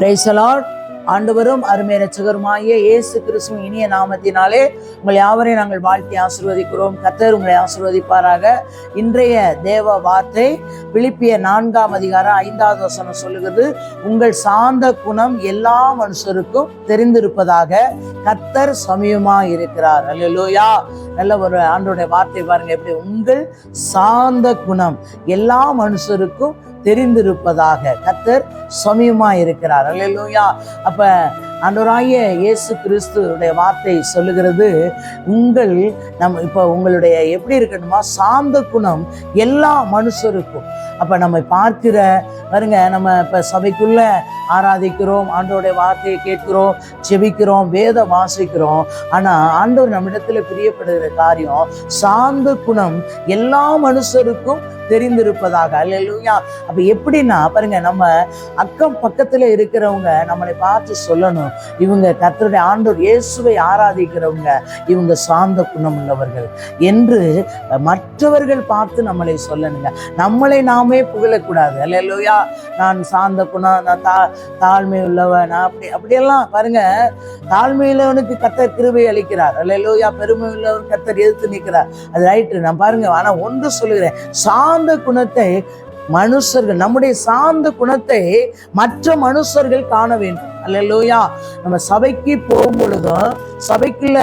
பிரைசலாட் ஆண்டவரும் அருமை ரட்சகருமாகிய இயேசு கிறிஸ்துவின் இனிய நாமத்தினாலே உங்கள் யாவரையும் நாங்கள் வாழ்த்தி ஆசிர்வதிக்கிறோம். கத்தர் உங்களை ஆசீர்வதிப்பாராக. இன்றைய தேவ வார்த்தை பிலிப்பிய நான்காம் அதிகாரம் ஐந்தாவது வசனம் சொல்லுகிறது உங்கள் சாந்த குணம் எல்லா மனுஷருக்கும் தெரிந்திருப்பதாக கத்தர் சமயமா இருக்கிறார் அல்லையா நல்ல ஒரு ஆண்டோடைய வார்த்தை பாருங்க. எப்படி? உங்கள் சாந்த குணம் எல்லா மனுஷருக்கும் தெரிந்திருப்பதாக கத்தர் சமயமா இருக்கிறார் அல்லையா அப்ப அன்றராய இயேசு கிறிஸ்துடைய வார்த்தை சொல்லுகிறது உங்கள் நம் இப்போ உங்களுடைய எப்படி இருக்கணுமா? சாந்த குணம் எல்லா மனுஷருக்கும். அப்போ நம்ம பார்க்கிற பாருங்க நம்ம இப்போ சபைக்குள்ள ஆராதிக்கிறோம் ஆண்டோடைய வார்த்தையை கேட்கிறோம் செபிக்கிறோம் வேத வாசிக்கிறோம். ஆனால் ஆண்டவர் நம்மிடத்தில் பிரியப்படுகிற காரியம் சாந்த குணம் எல்லா மனுஷருக்கும் தெரிந்திருப்பதாக. அல்லா அப்போ எப்படின்னா பாருங்க நம்ம அக்கம் பக்கத்துல இருக்கிறவங்க நம்மளை பார்த்து சொல்லணும். இவங்க கத்தருடைய ஆண்டோர் இயேசுவை ஆராதிக்கிறவங்க இவங்க சாந்த குணம் உள்ளவர்கள் என்று மற்றவர்கள் பார்த்து நம்மளை சொல்லணுங்க. நம்மளை நாமே புகழக்கூடாது. அல்லேலூயா. நான் சாந்த குணம் நான் தா தாழ்மை உள்ளவன் நான் அப்படி அப்படியெல்லாம் பாருங்க தாழ்மையிலவனுக்கு கத்தர் கிருபை அளிக்கிறார். அல்லையா பெருமை உள்ளவன் கத்தர் எதிர்த்து நிற்கிறார். அது ரைட்டு நான் பாருங்க ஆனா ஒன்று சொல்லுகிறேன். சாந்த குணத்தை மனுஷர்கள் நம்முடைய சார்ந்த குணத்தை மற்ற மனுஷர்கள் காண வேண்டும். அல்லையா நம்ம சபைக்கு போகும் பொழுதும் சபைக்குள்ள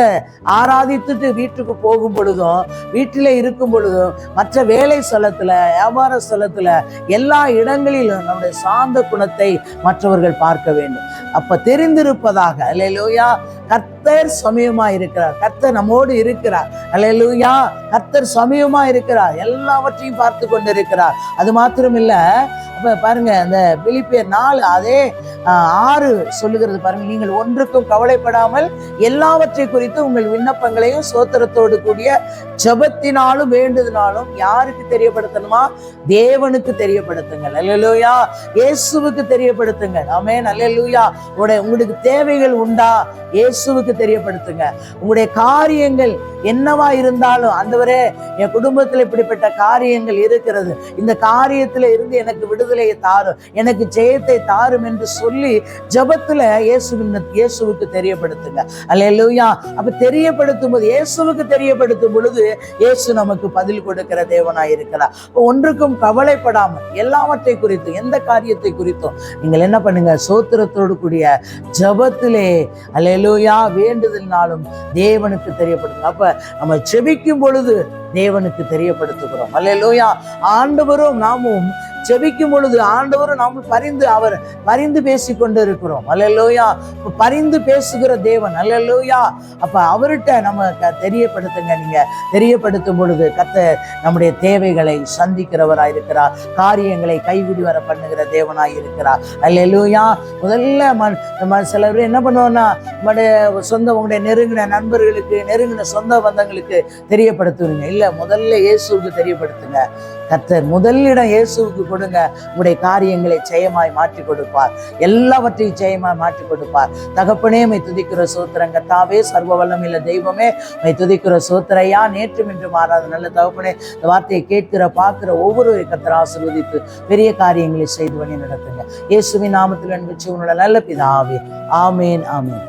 ஆராதித்துட்டு வீட்டுக்கு போகும் பொழுதும் வீட்டில் இருக்கும் பொழுதும் மற்ற வேலை ஸ்தலத்துல வியாபார ஸ்தலத்துல எல்லா இடங்களிலும் நம்முடைய சார்ந்த குணத்தை மற்றவர்கள் பார்க்க வேண்டும். அப்ப தெரிந்திருப்பதாக. அலையலூயா கர்த்தர் சமயமா இருக்கிறார் கர்த்தர் நம்மோடு இருக்கிறார். அலையலூயா கர்த்தர் சமயமா இருக்கிறார் எல்லாவற்றையும் பார்த்து கொண்டிருக்கிறார். அது மாத்திரம் இல்ல அப்ப பாருங்க அந்த பிலிப்பியர் நாலு அதே ஆறு சொல்லுகிறது பாருங்க நீங்கள் ஒன்றுக்கும் கவலைப்படாமல் எல்லாவற்றை குறித்து உங்கள் விண்ணப்பங்களையும் சோத்திரத்தோடு கூடிய ஜெபத்தினாலும் வேண்டுதனாலும் யாருக்கு தெரியப்படுத்தணுமா? தேவனுக்கு தெரியப்படுத்துங்கள். அல்லலூயா. இயேசுவுக்கு தெரியப்படுத்துங்கள். ஆமே நல்லலூயா உங்களுடைய உங்களுக்கு தேவைகள் உண்டா? இயேசுவுக்கு தெரியப்படுத்துங்க உங்களுடைய காரியங்கள் என்னவா இருந்தாலும் ஆண்டவரே என் குடும்பத்தில் இப்படிப்பட்ட காரியங்கள் இருக்கிறது. இந்த காரியத்தில் இருந்து எனக்கு விடுதலையை தாரும் எனக்கு ஜெயத்தை தாரும் என்று சொல்லி ஜெபத்துல இயேசுவின் இயேசுவுக்கு தெரியப்படுத்துங்க. அல்லையா அப்ப தெரியப்படுத்தும் போது இயேசுவுக்கு தெரியப்படுத்தும் பொழுது இயேசு நமக்கு பதில் கொடுக்கிற தேவனாய் இருக்கிறார். ஒன்றுக்கும் கவலைப்படாமல் எல்லாவற்றை குறித்தும் எந்த காரியத்தை குறித்தும் நீங்கள் என்ன பண்ணுங்க? சோத்திரத்தோடு கூடிய ஜபத்திலே அல்லையா வேண்டுதல்னாலும் தேவனுக்கு தெரியப்படுத்துங்க. அப்போ நம்ம செபிக்கும் பொழுது தேவனுக்கு தெரியப்படுத்துகிறோம். அல்லேலூயா. ஆண்டவரும் நாமும் ஜெபிக்கும் பொழுது ஆண்டவரும் நாம் பரிந்து அவர் பரிந்து பேசி கொண்டு இருக்கிறோம் அல்லேலூயா பரிந்து பேசுகிற தேவன். அல்லேலூயா அப்ப அவர்கிட்ட நம்ம க- தெரியப்படுத்துங்க. நீங்க தெரியப்படுத்தும் பொழுது கத்த நம்முடைய தேவைகளை சந்திக்கிறவராய் இருக்கிறார். காரியங்களை கைவிடி வர பண்ணுகிற தேவனாய் இருக்கிறார். அல்லேலூயா முதல்ல நம்ம சில பேர் என்ன பண்ணுவோம்னா நம்முடைய சொந்த உங்களுடைய நெருங்கின நண்பர்களுக்கு நெருங்கின சொந்த பந்தங்களுக்கு தெரியப்படுத்துவீங்க. இல்ல முதல்ல இயேசுவுக்கு தெரியப்படுத்துங்க. கர்த்தர் முதலிடம் இயேசுவுக்கு கொடுங்க. உங்களுடைய காரியங்களை ஜெயமாய் மாற்றி கொடுப்பார். எல்லாவற்றையும் ஜெயமாய் மாற்றி கொடுப்பார். தகப்பனே மை துதிக்கிற சோத்திரங்க தாவே சர்வ வல்லமில்ல தெய்வமே மை துதிக்கிற சோத்திரையா நேற்றும் இன்று மாறாத நல்ல தகப்பனே இந்த வார்த்தையை கேட்கிற பார்க்கிற ஒவ்வொரு கர்த்தர் ஆசிர்வதித்து பெரிய காரியங்களை செய்து பண்ணி நடத்துங்க. இயேசுவின் நாமத்தில் அன்பு உன்னோட நல்ல பிதாவே. ஆமேன் ஆமேன்.